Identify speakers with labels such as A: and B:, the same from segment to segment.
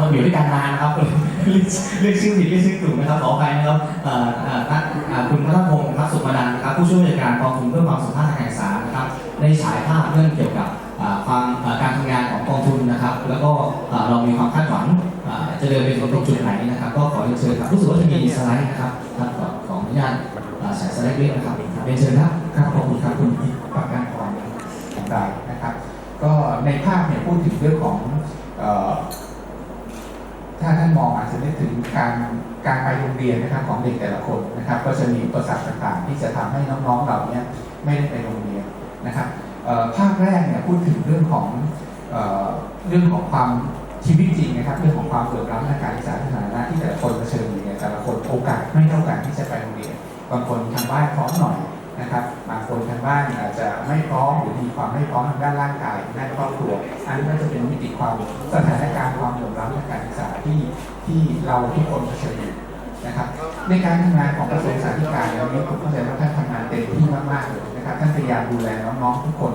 A: มาอยู่ด้วยกันนานนะครับเรียกเชื่อผิดเรียกชื่อถูกนะครับขออภัยนะครับคุณพัฒพงศ์ครับสุมานันท์นะครับผู้ช่วยผู้จัดการกองทุนเพื่อความสุขภาพทางการศึกษานะครับได้ฉายภาพเรื่องเกี่ยวกับความการทำงานของกองทุนนะครับ แล้วก็เรามีความคาดหวังจะเดินไปถึงตรงจุดไหนนะครับ ก็ขอเรียนเชิญครับรู้สึกว่าจะมีสไลด์นะครับท่านขออนุญาตอ่าฉายสไลด์เล็กนะครับเรียนเชิญครับ
B: ครับขอบคุณครับคุณอิประกันพรของเรานะครับ ก็ในภาพเนี่ยพูดถึงเรื่องของ ถ้าท่านมองอาจจะนึกถึงการการไปโรงเรียนนะครับของเด็กแต่ละคนนะครับ ก็จะมีอุปสรรคต่างๆ ที่จะทำให้น้องๆเหล่านี้ไม่ได้ไปโรงเรียนนะครับภาพแรกเนี่ยพูดถึงเรื่องของเอเรื่องของความชีวิตจริงนะครับเรื่องของความเหลื่อมล้ำทางการศึกษาสาธารณะที่แต่ละคนเผชิญอยู่เนี่ยแต่ละคนโอกาสไม่เท่ากันที่จะไปโรงเรียน บางคนทางบ้านพร้อมหน่อย นะครับบางคนทางบ้านอาจจะไม่พร้อมหรือมีความไม่พร้อมทางด้านร่างกายด้านครอบครัวอันนี้ก็จะเป็นมิติความสถานการณ์ความเหลื่อมล้ำทางการศึกษาที่ที่เราทุกคนเผชิญอยู่นะครับในการทำงานของกระทรวงสาธารณสุขวันนี้ผมเข้าใจว่าท่านทำงานเต็มที่มากๆเลยนะครับท่านพยายามดูแลน้องๆทุกคน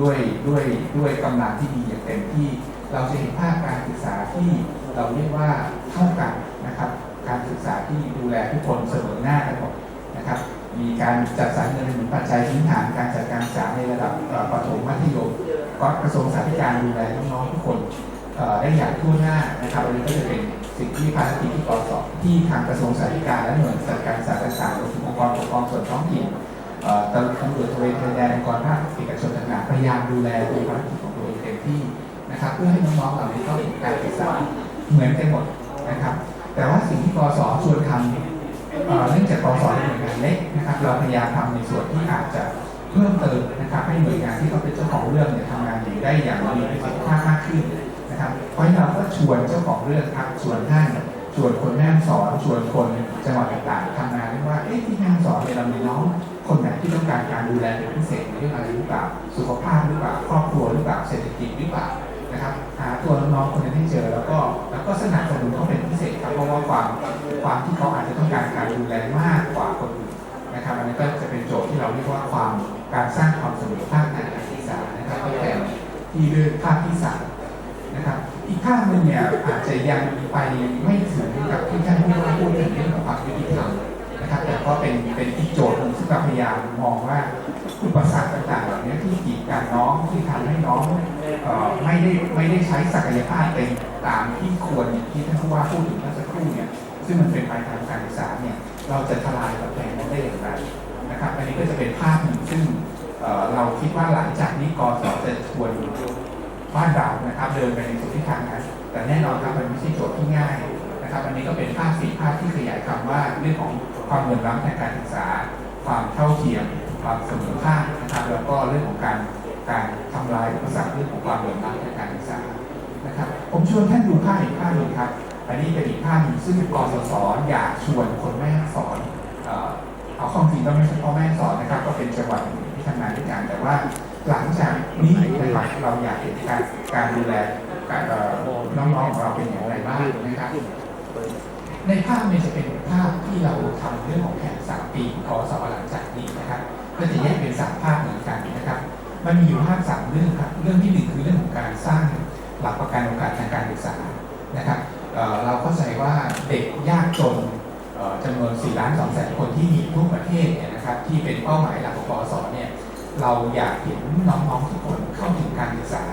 B: ด้วยด้วยด้วยกำลังที่ดีอย่างเต็มที่ เราจะเห็นภาพการศึกษาที่เราเรียกว่าเท่ากันนะครับ การศึกษาที่ดูแลทุกคนเสมอหน้ากันหมดนะครับ มีการจัดสรรเงินหนุนปัจจัยพื้นฐานการจัดการศึกษาในระดับประถมมัธยมก็กระทรวงสาธารณสุขดูแลน้องๆทุกคนได้อย่างทั่วหน้านะครับอันนี้ก็จะเป็นสิ่งที่ภารกิจที่กสที่ทางกระทรวงสาธารณสุขและหน่วยจัดการศึกษาต่างๆรวมถึงองค์กรปกครองส่วนท้องถิ่นตำรวจตระเวนชายแดนองค์กรภาคเอกชนต่างๆพยายามดูแลตัวภารกิจของตัวเองเต็มที่นะครับ เพื่อให้น้องๆเหล่านี้เข้าถึงการศึกษาเหมือนกันหมดนะครับ แต่ว่าสิ่งที่กสชวนทำ เนื่องจากกสเป็นหน่วยงานเล็กนะครับ เราพยายามทำในส่วนที่อาจจะเพิ่มเติมนะครับ ให้หน่วยงานที่เขาเป็นเจ้าของเรื่องเนี่ยทำงานอยู่ได้อย่างมีประสิทธิภาพมากขึ้นนะครับ เพราะฉะนั้นเราก็ชวนเจ้าของเรื่องครับชวนท่านชวนคนแม่สอนชวนคนจังหวัดต่างๆทำงานเรื่องว่าเอ๊ะที่แม่สอนเนี่ยเรามีน้องคนไหนที่ต้องการการดูแลเป็นพิเศษเรื่องอะไรหรือเปล่าสุขภาพหรือเปล่าครอบครัวหรือเปล่าเศรษฐกิจหรือเปล่านะครับหาตัวน้องคนนั้นให้เจอแล้วก็ สนับสนุนเขาเป็นพิเศษครับเพราะว่าความความที่เขาอาจจะต้องการการดูแลมากกว่าคนอื่นนะครับอันนี้ก็จะเป็นโจทย์ที่เราเรียกว่าความการสร้างความเสมอภาคในการศึกษานะครับก็แต่ที่เลือกภาพที่สามนะครับอีกภาพหนึ่งเนี่ยอาจจะยังไปไม่ถึงกับที่ท่านผู้ว่าพูดถึงเรื่องของความยุติธรรมนะครับแต่ก็เป็นเป็นอีกโจทย์หนึ่งซึ่งเราพยายามมองว่า อุปสรรคต่างๆเหล่านี้ที่กีดกันน้องที่ทำให้น้องไม่ได้ไม่ได้ใช้ศักยภาพเต็มตามที่ควรที่ท่านผู้ว่าพูดถึงเมื่อสักครู่เนี่ยซึ่งมันเป็นปลายทางการศึกษาเนี่ยเราจะทลายกำแพงนั้นได้อย่างไรนะครับอันนี้ก็จะเป็นภาพหนึ่งซึ่งเราคิดว่าหลังจากนี้กสจะชวนบ้านเรานะครับเดินไปในสู่ทิศทางนั้นแต่แน่นอนครับมันไม่ใช่โจทย์ที่ง่ายนะครับอันนี้ก็เป็นภาพสี่ภาพที่ขยายคำว่าเรื่องของความเหลื่อมล้ำทางการศึกษา ความเท่าเทียม ความเสมอภาคนะครับ แล้วก็เรื่องของการการทำลายอุปสรรคเรื่องของความเหลื่อมล้ำทางการศึกษานะครับ ผมชวนท่านดูภาพอีกภาพหนึ่งครับ อันนี้เป็นอีกภาพหนึ่งซึ่งกสศอยากชวนคนแม่สอนเอ่อเอาความจริงก็ไม่ใช่พ่อแม่สอนนะครับ ก็เป็นจังหวัดอื่นที่ทำงานด้วยกันแต่ว่าหลังจากนี้นะครับเราอยากเห็นการการดูแลการน้องๆของเราเป็นอย่างไรบ้างนะครับในภาพนี้จะเป็นภาพที่เราทำเรื่องของแผนสามปีของกสหลังจากนี้นะครับ ก็จะแยกเป็นสามภาพเหมือนกันนะครับ มันมีอยู่ภาพสามเรื่องครับ เรื่องที่หนึ่งคือเรื่องของการสร้างหลักประกันโอกาสทางการศึกษานะครับเเราเข้าใจว่าเด็กยากจนจำนวน4ล้าน2แสนคนที่มีทั่วประเทศเนี่ยนะครับที่เป็นเป้าหมายหลักของกสเนี่ยเราอยากเห็นน้องๆทุกคนเข้าถึงการศึกษา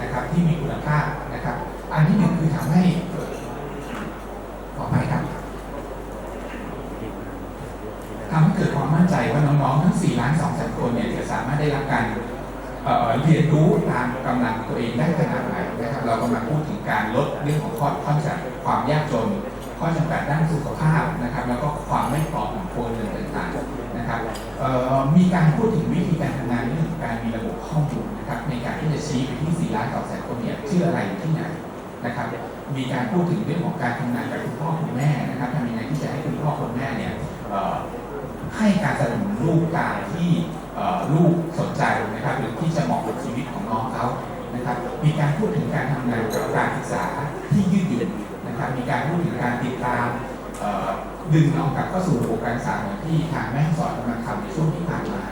B: นะครับที่มีคุณภาพนะครับ อันที่หนึ่งคือทำให้เกิดขออภัยครับ ทำให้เกิดความมั่นใจว่าน้องๆทั้ง4ล้าน2แสนคนเนี่ยจะสามารถได้รับการเเรียนรู้ตามกำลังตัวเองได้ขนาดไหนนะครับ เรากำลังพูดถึงการลดเรื่องของข้อข้อจำกัดความยากจน ข้อจำกัดด้านสุขภาพนะครับ แล้วก็ความไม่พร้อมของควเรือนต่างๆนะครับมีการพูดถึงวิธีการทำงานเรื่องของการมีระบบข้อมูลนะครับ ในการที่จะชี้ไปที่ 4 ล้าน2แสนคนเนี่ยชื่ออะไรอยู่ที่ไหนนะครับ มีการพูดถึงเรื่องของการทำงานกับคุณพ่อคุณแม่นะครับทำยังไงที่จะให้คุณพ่อคุณแม่เนี่ย ให้การสนับสนุนลูกตามที่ลูกสนใจนะครับหรือที่จะเหมาะกับชีวิตของน้องเขานะครับมีการพูดถึงการทำงานกับการศึกษาที่ยืดหยุ่นนะครับมีการพูดถึงการติดตามดึงน้องกลับเข้าสู่ระบบการศึกษาเหมือนที่ทางแม่สอนกำลังทำในช่วงที่ผ่านมา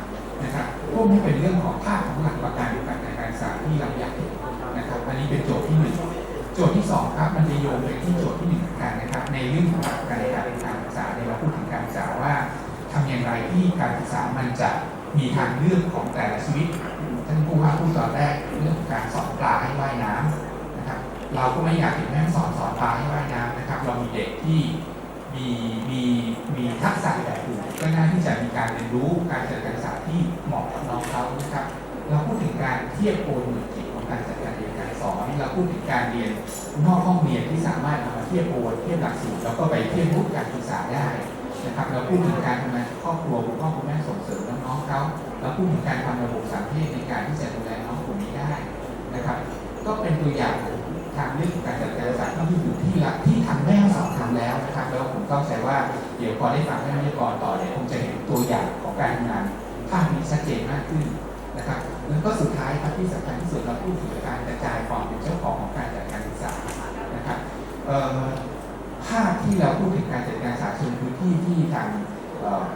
B: นะครับพวกนี้เป็นเรื่องของภาพของหลักประกันการการศึกษาที่เราอยากเห็นนะครับอันนี้เป็นโจทย์ที่หนึ่งโจทย์ที่สองครับมันจะโยงเรื่องของการในการเรียนการศึกษาเนี่ยเราพูดถึงการศึกษาว่า ทำอย่างไรที่การศึกษามันจะมีทางเลือกของแต่ละชีวิต ท่านผู้ว่าพูดตอนแรกเรื่องการสอนปลาให้ว่ายน้ำนะครับ เราก็ไม่อยากเห็นแม่สอนสอนปลาให้ว่ายน้ำนะครับ เรามีเด็กที่มีมีมีทักษะแบบอื่นก็น่าที่จะมีการเรียนรู้การจัดการศึกษาที่เหมาะกับน้องเขานะครับ เราพูดถึงการเทียบโอนหน่วยกิจของการจัดการเรียนการสอนเราพูดถึงการเรียนนอกห้องเรียนที่สามารถเอามาเทียบโอนเทียบหลักสูตรแล้วก็ไปเทียบรูปการศึกษาได้ นะครับเราพูดถึงการทำงานครอบครัวคุณพ่อคุณแม่ส่งเสริมน้องๆเขาเราพูดถึงการทำระบบสามเพศในการที่จะดูแลน้องกลุ่มนี้ได้นะครับ ก็เป็นตัวอย่างทางเรื่องการจัดการศึกษาที่อยู่ที่ละที่ทางแม่สอนทำแล้วนะครับแล้วผมเข้าใจว่าเดี๋ยวพอได้ฟังแม่วิทยากรต่อเนี่ยคงจะเห็นตัวอย่างของการทำงานภาพนี้ชัดเจนมากขึ้นนะครับแล้วก็สุดท้ายครับที่สำคัญที่สุดเราพูดถึงการกระจายความเป็นเจ้าของของการจัดการศึกษานะครับ ภาพที่เราพูดถึงการจัดการศึกษาเชิงพื้นที่ที่ทาง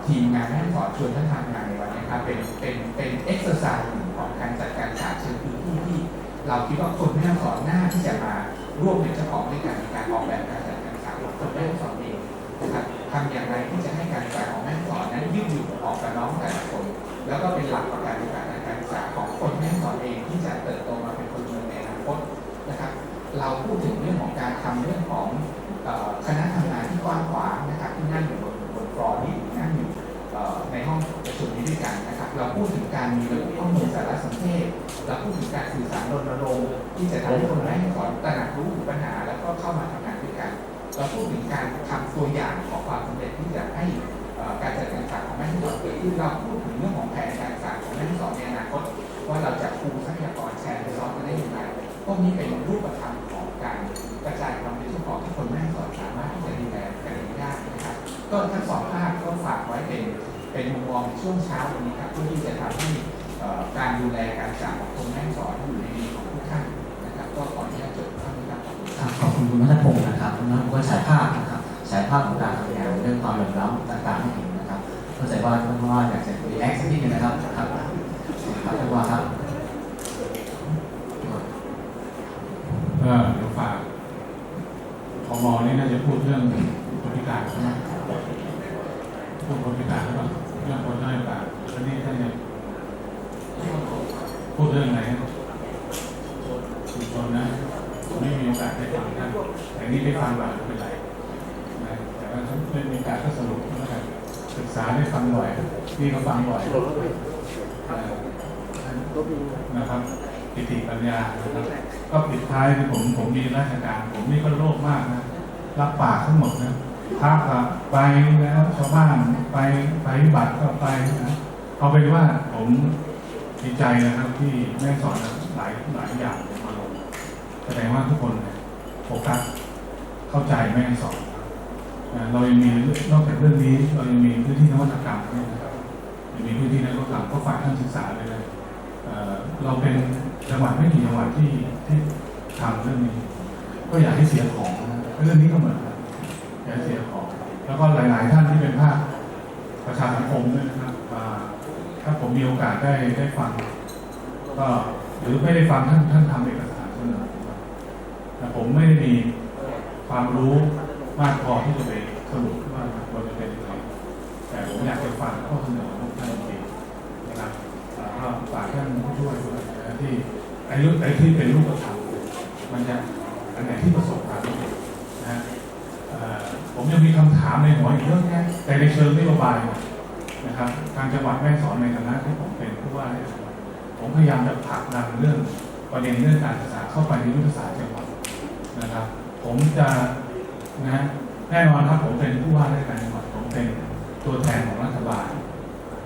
B: ทีมงานแม่สอนชวนท่านทำงานในวันนี้ครับเป็นเป็นเป็นเอ็กซ์เซอร์ไซส์ของการจัดการศึกษาเชิงพื้นที่ที่เราคิดว่าคนแม่สอนหน้าที่จะมาร่วมเป็นเจ้าของในการในการออกแบบการจัดการศึกษาของคนแม่สอนเองนะครับทำอย่างไรที่จะให้การศึกษาของแม่สอนนั้นยืดหยุ่นออกกับน้องแต่ละคน แล้วก็เป็นหลักประกันในการการศึกษาของคนแม่สอนเองที่จะเติบโตมาเป็นคนเมืองในอนาคตนะครับ เราพูดถึงเรื่องของการทำเรื่อง ห้องประชุมนี้ด้วยกันนะครับ เราพูดถึงการมีระบบข้อมูลสารสนเทศ เราพูดถึงการสื่อสารรณรงค์ที่จะทำให้คนแม่สอนตระหนักรู้ถึงปัญหา แล้วก็เข้ามาทำงานด้วยกัน เราพูดถึงการทำตัวอย่างของความสำเร็จที่จะให้การจัดการศึกษาของแม่ที่สอนเกิดขึ้นเราพูดถึงเรื่องของแผนการศึกษาของแม่ที่สอนในอนาคตว่าเราจะคูทรัพยากรแชร์รีซอสกันได้อย่างไรพวกนี้เป็นรูปธรรมของการกระจายความเป็นเจ้าของที่คนแม่สอนสามารถที่จะดูแลกันได้นะครับ ก็ทั้งสองภาพก็ฝากไว้เป็น เป็นมุมมองในช่วงเช้าวันนี้ครับเพื่อที่จะทำให้เอ่อการดูแลการจากของคนแม่สอนอยู่ในมือของทุกท่านนะครับก็ขออนุญาตจบเท่านี้ครับขอบคุณครับ
A: ครับขอบคุณคุณนัทพงศ์นะครับคุณนัทพงศ์ก็ฉายภาพนะครับฉายภาพของการทำงานเรื่องความเหลื่อมล้ำต่างๆให้เห็นนะครับเข้าใจว่าท่านผู้ว่าอยากจะรีแอคสักนิดนึงนะครับครับครับท่านผู้ว่าครับ
C: เออเดี๋ยวฝากพมนี่น่าจะพูดเรื่องคนพิการใช่ไหมพูดคนพิการหรือเปล่าเรื่องคนด้อยโอกาสอันนี้ท่านยังพูดเรื่องไหนชุมชนนะไม่มีโอกาสได้ฟังท่าน แต่นี่ได้ฟังแบบไม่เป็นไรนะแต่ว่าถ้าไม่มีกาสก็สรุปแล้วกันศึกษาได้ฟังบ่อยนี่ก็ฟังบ่อยนะครับปิติปัญญานะครับก็ปิดท้ายที่ผมผมมีราชการ ผมนี่ก็โลภมากนะรับปากทั้งหมดนะพระก็ไปแล้วชาวบ้านไปไปบัติก็ไปนะเอาเป็นว่าผมดีใจนะครับที่แม่สอนหลายหลายอย่างมาลงแสดงว่าทุกคนโฟกัส เข้าใจแม่สอนนะเรายังมีนอกจากเรื่องนี้ เรายังมีพื้นที่นวัตกรรมด้วยนะครับยังมีพื้นที่นวัตกรรมก็ฝากท่านศึกษาไปเลยเอ่อเราเป็นจังหวัดไม่กี่จังหวัดที่ที่ทำเรื่องนี้ ก็อยากให้เสียของนะเรื่องนี้ก็เหมือนกันอยากให้เสียของ แล้วก็หลาย ๆ ท่านที่เป็นภาคประชาสังคมด้วยนะครับถ้าผมมีโอกาสได้ได้ฟัง ก็หรือไม่ได้ฟังท่านท่านทำเอกสารเสนอแต่ผมไม่ได้มี ความรู้มากพอที่จะไปสรุปว่าควรจะเป็นยังไงแต่ผมอยากจะฟังข้อเสนอของท่านจริงนะครับแล้วก็ฝากท่านผู้ช่วยด้วยนะที่ไอ้ลูกไอ้ที่เป็นรูปธรรมมันจะอันไหนที่ประสบความสำเร็จนะฮะผมยังมีคำถามในหัวอีกเยอะแยะแต่ในเชิงนโยบายนะครับทางจังหวัดแม่สอนในฐานะที่ผมเป็นผู้ว่าผมพยายามจะผลักดันเรื่องประเด็นเรื่องการศึกษาเข้าไปในยุทธศาสตร์จังหวัดนะครับ ผมจะนะแน่นอนครับผมเป็นผู้ว่าราชการจังหวัดผมเป็นตัวแทนของรัฐบาล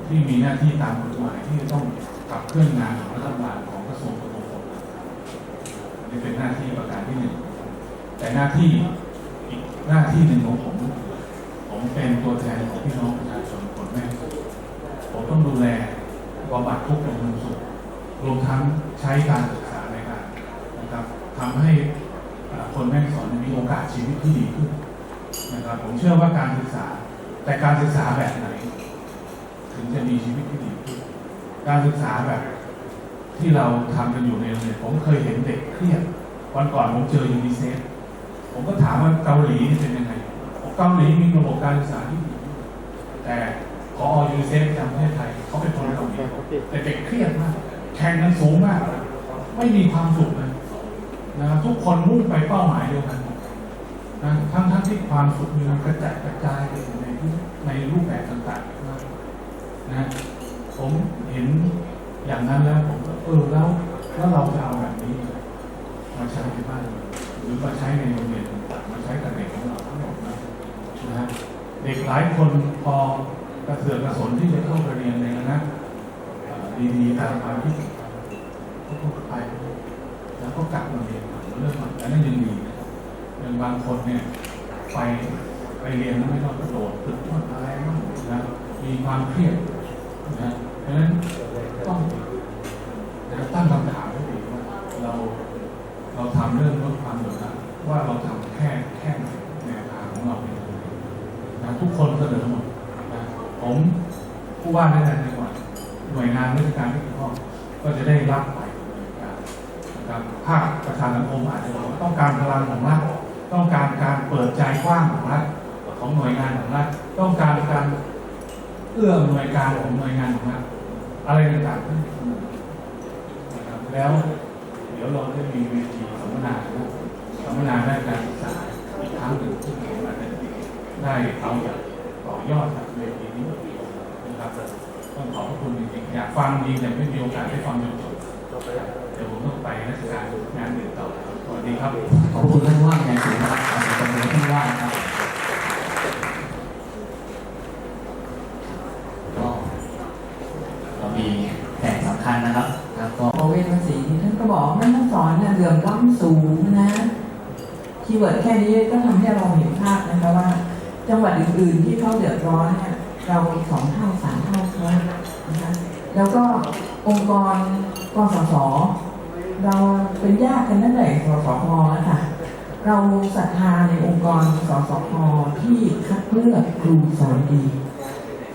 C: ที่มีหน้าที่ตามกฎหมายที่จะต้องขับเคลื่อนงานของรัฐบาลของกระทรวงกลาโหมนี่เป็นหน้าที่ประการที่หนึ่งแต่หน้าที่อีกหน้าที่หนึ่งของผมผมเป็นตัวแทนของพี่น้องประชาชนคนแม่ผมต้องดูแลบำบัดทุกข์บำรุงสุขรวมทั้งใช้การศึกษาในการนะครับทำให้คนแม่สอน โอกาสชีวิตที่ดีขึ้นนะครับผมเชื่อว่าการศึกษา แต่การศึกษาแบบไหน ถึงจะมีชีวิตที่ดีขึ้นการศึกษาแบบ ที่เราทำกันอยู่ในโรงเรียนผมเคยเห็นเด็กเครียดวันก่อนผมเจอยูนิเซฟผมก็ถามว่าเกาหลีนี่เป็นยังไงเกาหลีมีระบบการศึกษาที่ดีแต่พอยูเซฟจำประเทศไทยเขาเป็นคนเกาหลีแต่เด็กเครียดมากแข่งกันสูงมาก ไม่มีความสุขเลยนะครับทุกคนมุ่งไปเป้าหมายเดียวกัน นะทั้งทั้งที่ความสุขมีกระจายกระจายไปในในรูปแบบต่างๆมากนะผมเห็นอย่างนั้นแล้วผมก็เออแล้วแล้วเราจะเอาแบบนี้มาใช้ที่บ้านเราหรือมาใช้ในโรงเรียนต่างๆมาใช้กับเด็กของเราทั้งหมดนะนะฮะเด็กหลายคนพอกระเสือกกระสนที่จะเข้าเรียนในคณะดีๆตามความที่เขาพูดไปแล้วก็กลับมาเรียนเรื่องใหม่แต่นั่นยังดีนะ อย่างบางคนเนี่ยไปไปเรียนแล้วไม่ต้องกระโดดตึกต้นอะไรบ้างนะมีความเครียดนะเพราะฉะนั้นต้องนะตั้งคำถามให้ดีว่าเราเราทำเรื่องลดความเหลื่อมล้ำว่าเราทำแค่แค่ไหนแนวทางของเราเป็นยังไงนะทุกคนเสนอหมดนะผมผู้ว่าราชการจังหวัดหน่วยงานราชการที่เกี่ยวข้องก็จะได้รับไปนะครับภาคประชาสังคมอาจจะบอกว่าต้องการพลังของรัฐ การเปิดใจกว้างของรัฐของหน่วยงานของรัฐต้องการการเอื้อหน่วยการของหน่วยงานของรัฐอะไรต่างๆนะครับแล้วเดี๋ยวเราได้มีเวทีสัมมนานสัมมนาด้านการศึกษาอีกครั้งหนึ่งที่ผมอาจจะได้เอาจากต่อยอดจากเวทีนี้นะครับต้องขอบพระคุณจริงๆอยากฟังจริงแต่ไม่มีโอกาสได้ฟังจนจบเดี๋ยวผมต้องไปราชการงานอื่นต่อ วัสดีครับ
A: ขอบคุณท่านผู้ว่าอย่างสูงนะครับขอบคุณท่านผู้ว่านะครับก็เรามีแขกสำคัญนะครับแล้วก็
D: โอเวทภาษีท่านก็บอกไม่ต้องสอนเนี่ยเหลื่อมล้ำสูงนะ คีย์เวิร์ดแค่นี้ก็ทำให้เราเห็นภาพนะคะว่า จังหวัดอื่นๆที่เขาเดือดร้อนเนี่ยเราสองเท่าสามเท่าเขานะคะแล้วก็องค์กรกสศ เราเป็นญาติกันนั่นแหละสสพนะคะเราศรัทธาในองค์กรสสพที่คัดเลือกครูสอนดี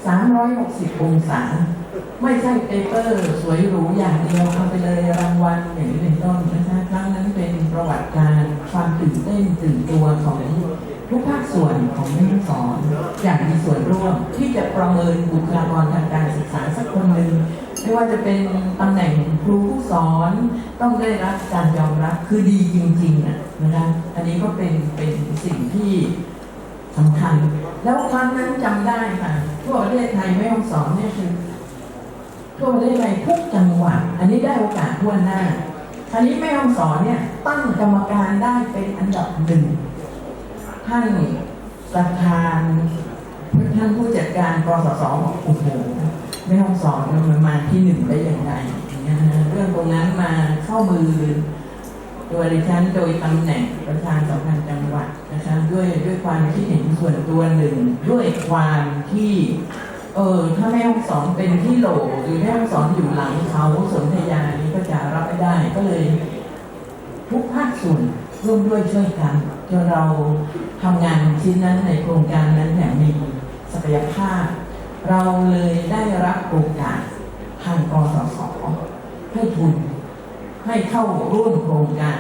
D: 360 องศา ไม่ใช่เปเปอร์สวยหรูอย่างเดียวเอาไปเลยรางวัลอย่างนี้เป็นต้นนะคะครั้งนั้นเป็นประวัติการความตื่นเต้นตื่นตัวของทุกภาคส่วนของแม่ฮ่องสอน อย่างมีส่วนร่วมที่จะประเมินบุคลากรทางการศึกษาสักคนหนึ่ง ไม่ว่าจะเป็นตำแหน่งครูผู้สอนต้องได้รับการยอมรับคือดีจริงๆนะนะคะอันนี้ก็เป็นเป็นสิ่งที่สำคัญ แล้วครั้งนั้นจำได้ค่ะทั่วประเทศไทยไม่ต้องสอนเนี่ยคือทั่วประเทศไทยทุกจังหวัดอันนี้ได้โอกาสทั่วหน้าอันนี้แม่ต้องสอนเนี่ยตั้งกรรมการได้เป็นอันดับหนึ่งท่านประธานท่านผู้จัดการกสศบอกโอ้โห แม่ต้องสอนมันมาที่หนึ่งได้อย่างไรเรื่องตรงนั้นมาเข้ามือโดยดิฉันโดยตำแหน่งประธานสัมพันธ์จังหวัดนะคะด้วยด้วยความคิดเห็นส่วนตัวหนึ่ง ด้วยความที่ เออถ้าแม่ห้องสอนเป็นที่โหลหรือแม่ห้องสอนอยู่หลังเขาสนธยานี้ก็จะรับไม่ได้ก็เลย ทุกภาคส่วนร่วมด้วยช่วยกันจนเราทำงานชิ้นนั้นในโครงการนั้นอย่างมีศักยภาพ เราเลยได้รับโอกาสทางกสศให้ทุนให้เข้าร่วมโครงการ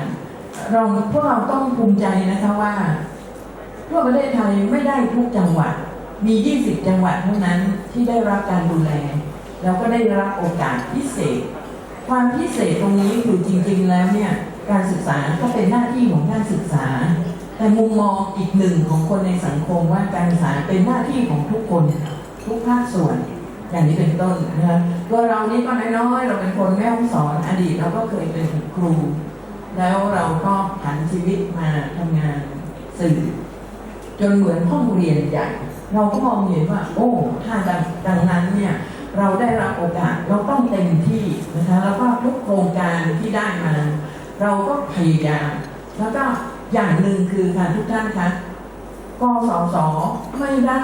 D: เราพวกเราต้องภูมิใจนะคะว่าทั่วประเทศไทยไม่ได้ทุกจังหวัด มี 20 จังหวัดเท่านั้นที่ได้รับการดูแล แล้วก็ได้รับโอกาสพิเศษ ความพิเศษตรงนี้คือจริง ๆ แล้วเนี่ยการศึกษาก็เป็นหน้าที่ของการศึกษา แต่มุมมองอีกหนึ่งของคนในสังคมว่าการศึกษาเป็นหน้าที่ของทุกคน ทุกภาคส่วน อย่างนี้เป็นต้นนะคะตัวเรานี่ก็น้อยๆเราเป็นคนแม่ห้องสอนอดีตเราก็เคยเป็นครู แล้วเราก็ผันชีวิตมาทำงานสื่อ จนเหมือนห้องเรียนใหญ่เราก็มองเห็นว่า โอ้ถ้าดังดังนั้นเนี่ยเราได้รับโอกาสเราต้องเต็มที่นะคะแล้วก็ทุกโครงการที่ได้มา เราก็พยายามแล้วก็อย่างหนึ่งคือค่ะทุกท่านคะกสศไม่ได้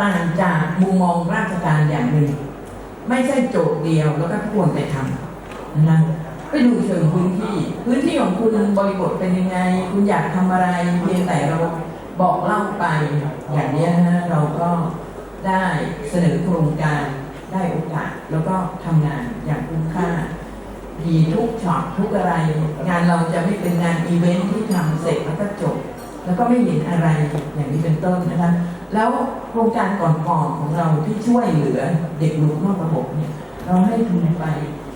D: ต่างจากมุมมองราชการอย่างหนึ่ง ไม่ใช่โจทย์เดียวแล้วก็ทุกคนไปทำนะคะไปดูเชิงพื้นที่ พื้นที่ของคุณบริบทเป็นยังไง คุณอยากทำอะไรเพียงแต่เราบอกเล่าไป อย่างนี้นะฮะเราก็ได้เสนอโครงการได้โอกาส แล้วก็ทำงานอย่างคุ้มค่ามีทุกช็อตทุกอะไร งานเราจะไม่เป็นงานอีเวนท์ที่ทำเสร็จแล้วก็จบ แล้วก็ไม่เห็นอะไรอย่างนี้เป็นต้นนะคะ แล้วโครงการก่อนๆของเราที่ช่วยเหลือเด็กหลุดนอกระบบเนี่ยเราให้ทุนไป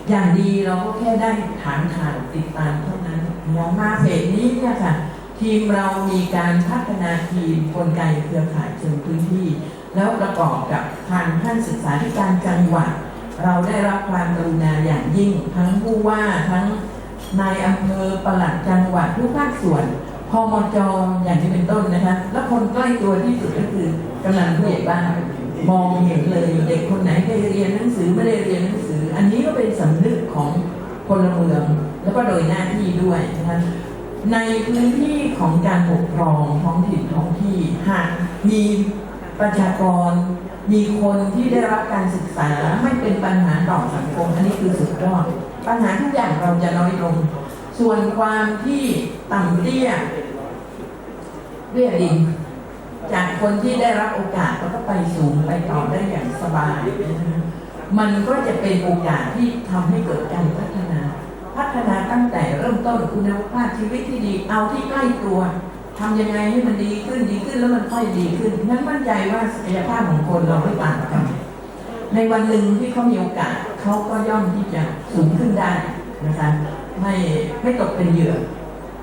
D: อย่างดีเราก็แค่ได้ฐานข่าวติดตามเท่านั้นอย่างมาเพจนี้เนี่ยค่ะ ทีมเรามีการพัฒนาทีมกลไกเครือข่ายเชิงพื้นที่ แล้วประกอบกับทางท่านศึกษาธิการจังหวัด เราได้รับความกรุณาอย่างยิ่ง ทั้งผู้ว่าทั้งนายอำเภอปลัดจังหวัดทุกภาคส่วน พมจอย่างที่เป็นต้นนะคะ แล้วคนใกล้ตัวที่สุดก็คือกำนันผู้ใหญ่บ้านมองเห็นเลยเด็กคนไหนได้เรียนหนังสือไม่ได้เรียนหนังสือ อันนี้ก็เป็นสำนึกของพลเมืองแล้วก็โดยหน้าที่ด้วยนะคะในพื้นที่ของการปกครองท้องถิ่นท้องที่หากมีประชากร มีคนที่ได้รับการศึกษาไม่เป็นปัญหาต่อสังคม อันนี้คือสุดยอดปัญหาทุกอย่างเราจะน้อยลง ส่วนความที่ต่ำเตี้ย เรียดินจากคนที่ได้รับโอกาสแล้วก็ไปสูงไปต่อได้อย่างสบายนะคะมันก็จะเป็นโอกาสที่ทำให้เกิดการพัฒนา พัฒนาตั้งแต่เริ่มต้นคุณภาพชีวิตที่ดีเอาที่ใกล้ตัวทำยังไงให้มันดีขึ้นดีขึ้นแล้วมันค่อยดีขึ้นนั้นมั่นใจว่าศักยภาพของคนเราไม่ต่างกัน ในวันหนึ่งที่เขามีโอกาสเขาก็ย่อมที่จะสูงขึ้นได้นะคะไม่ไม่ตกเป็นเหยื่อ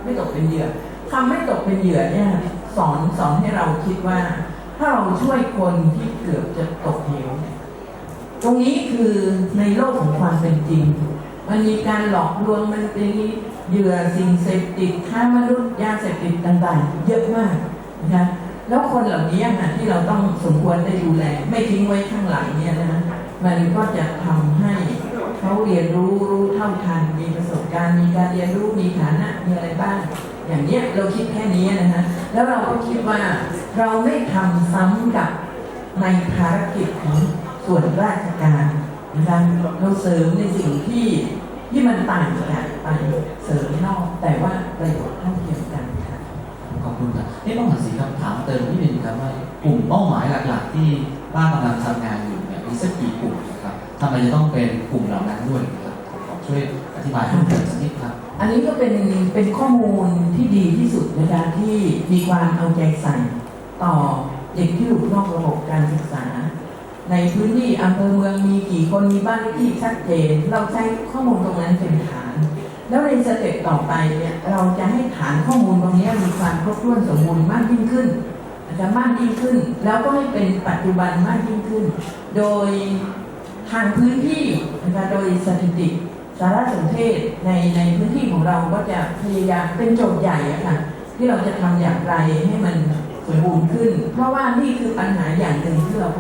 D: ไม่ตกเป็นเหยื่อคำไม่ตกเป็นเหยื่อเนี่ย สอนสอนให้เราคิดว่า ถ้าเราช่วยคนที่เกือบจะตกเหวตรงนี้คือในโลกของความเป็นจริง มันมีการหลอกลวงมันเป็นเหยื่อสิ่งเสพติดค้ามนุษย์ยาเสพติดต่างๆ เยอะมากนะคะแล้วคนเหล่านี้นะที่เราต้องสมควรได้ดูแล ไม่ทิ้งไว้ข้างหลังเนี่ยนะมันก็จะทำให้เขาเรียนรู้รู้เท่าทันมีประสบการณ์ มีการเรียนรู้มีฐานะมีอะไรบ้าง อย่างเนี้ยเราคิดแค่นี้นะฮะแล้วเราก็คิดว่าเราไม่ทำซ้ำกับในภารกิจของส่วนราชการนะคะเราเสริมในสิ่งที่ที่มันต่างจากไปเสริมนอกแต่ว่าประโยชน์เท่าเทียมกันค่ะ
A: ขอบคุณครับนี่ต้องหันสีครับถามเติมนิดนึงครับว่ากลุ่มเป้าหมายหลักๆ ที่ป้ากำลังทำงานอยู่เนี่ยมีสักกี่กลุ่มนะครับทำไมจะต้องเป็นกลุ่มเหล่านั้นด้วยครับขอช่วยอธิบายเพิ่มเติมสักนิดครับ
D: อันนี้ก็เป็นเป็นข้อมูลที่ดีที่สุดนะคะที่มีความเอาใจใส่ต่อเด็กที่อยู่นอกระบบการศึกษา ในพื้นที่อำเภอเมืองมีกี่คนมีบ้านเลขที่ชัดเจน เราใช้ข้อมูลตรงนั้นเป็นฐาน แล้วในสเต็ปต่อไปเนี่ยเราจะให้ฐานข้อมูลตรงนี้มีความครบถ้วนสมบูรณ์มากยิ่งขึ้นอาจจะมากยิ่งขึ้น แล้วก็ให้เป็นปัจจุบันมากยิ่งขึ้น โดยทางพื้นที่นะคะโดยสถิติ สารสนเทศในในพื้นที่ของเราก็จะพยายามเป็นโจทย์ใหญ่อะค่ะที่เราจะทำอย่างไรให้มันสมบูรณ์ขึ้น เพราะว่านี่คือปัญหาอย่างหนึ่งที่เรา